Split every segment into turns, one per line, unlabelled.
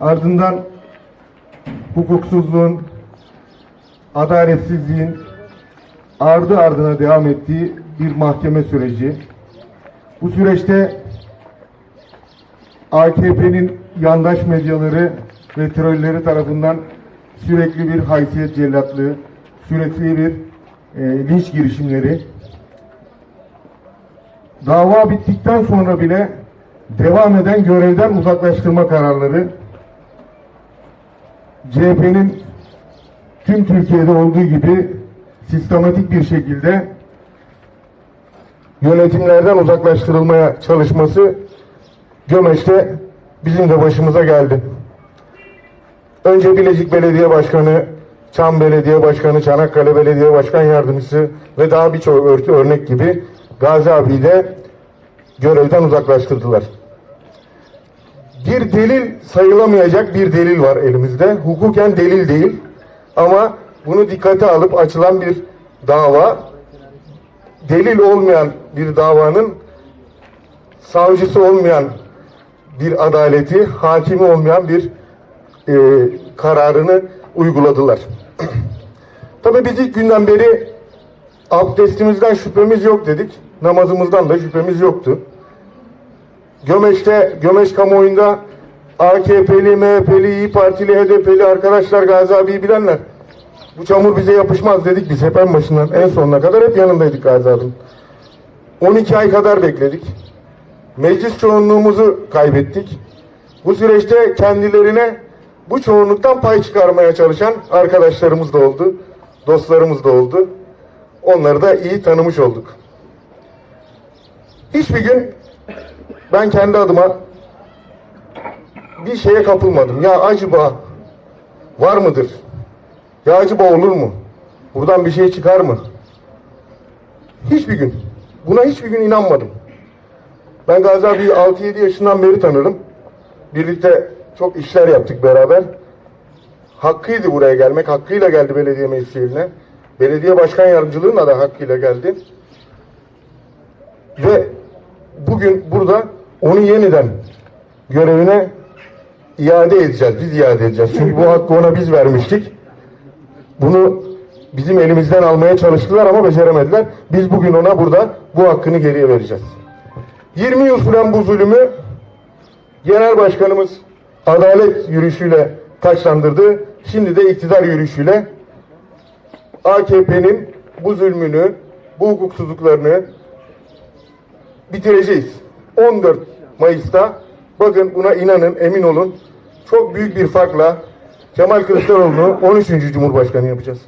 ardından hukuksuzluğun, adaletsizliğin ardı ardına devam ettiği bir mahkeme süreci. Bu süreçte AKP'nin yandaş medyaları ve trolleri tarafından sürekli bir haysiyet cellatlığı, sürekli bir e, linç girişimleri, dava bittikten sonra bile devam eden görevden uzaklaştırma kararları, CHP'nin tüm Türkiye'de olduğu gibi sistematik bir şekilde yönetimlerden uzaklaştırılmaya çalışması Gömeç'te bizim de başımıza geldi. Önce Bilecik Belediye Başkanı, Çam Belediye Başkanı, Çanakkale Belediye Başkan Yardımcısı ve daha birçok ör- örnek gibi Gazi abiyi de görevden uzaklaştırdılar. Bir delil sayılamayacak bir delil var elimizde. Hukuken delil değil ama bunu dikkate alıp açılan bir dava delil olmayan bir davanın savcısı olmayan bir adaleti, hakimi olmayan bir e, kararını uyguladılar. Tabii biz ilk günden beri abdestimizden şüphemiz yok dedik. Namazımızdan da şüphemiz yoktu. Gömeç'te, Gömeç kamuoyunda AKP'li, MHP'li, İyi Partili, HDP'li arkadaşlar Gazi abiyi bilenler. Bu çamur bize yapışmaz dedik biz hep en başından en sonuna kadar hep yanındaydık Gazi abinin. 12 ay kadar bekledik. Meclis çoğunluğumuzu kaybettik. Bu süreçte kendilerine bu çoğunluktan pay çıkarmaya çalışan arkadaşlarımız da oldu. Dostlarımız da oldu. Onları da iyi tanımış olduk. Hiçbir gün ben kendi adıma bir şeye kapılmadım. Ya acaba var mıdır? Ya acaba olur mu? Buradan bir şey çıkar mı? Hiçbir gün. Buna hiçbir gün inanmadım. Ben Gazi abiyi 6-7 yaşından beri tanırım. Birlikte çok işler yaptık beraber. Hakkıydı buraya gelmek. Hakkıyla geldi belediye meclisine. Belediye başkan yardımcılığına da hakkıyla geldi. Ve bugün burada onu yeniden görevine iade edeceğiz. Biz iade edeceğiz. Çünkü bu hakkı ona biz vermiştik. Bunu bizim elimizden almaya çalıştılar ama beceremediler. Biz bugün ona burada bu hakkını geriye vereceğiz. 20 yıl süren bu zulümü genel başkanımız adalet yürüyüşüyle taçlandırdı. Şimdi de iktidar yürüyüşüyle AKP'nin bu zulmünü, bu hukuksuzluklarını bitireceğiz. 14 Mayıs'ta bakın buna inanın, emin olun. Çok büyük bir farkla Kemal Kılıçdaroğlu'nu 13. Cumhurbaşkanı yapacağız.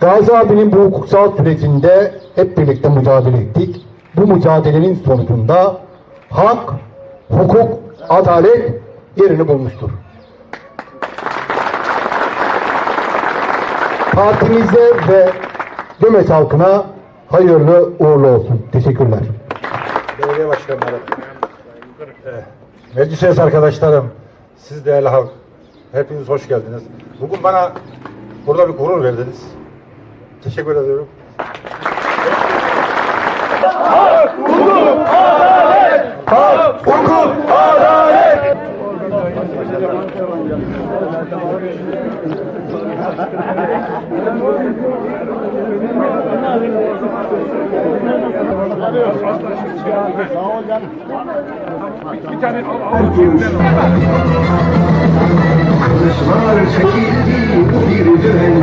Gazi abinin bu hukuksal sürecinde hep birlikte mücadele ettik. Bu mücadelenin sonucunda hak, hukuk, adalet yerini bulmuştur. Partimize ve Gömeç halkına hayırlı uğurlu olsun. Teşekkürler.
Belediye başkanları, eh, meclis arkadaşlarım, siz değerli halk, hepiniz hoş geldiniz. Bugün bana burada bir gurur verdiniz. Teşekkür ediyorum.
Kılıçlar çekildi bu bir dönem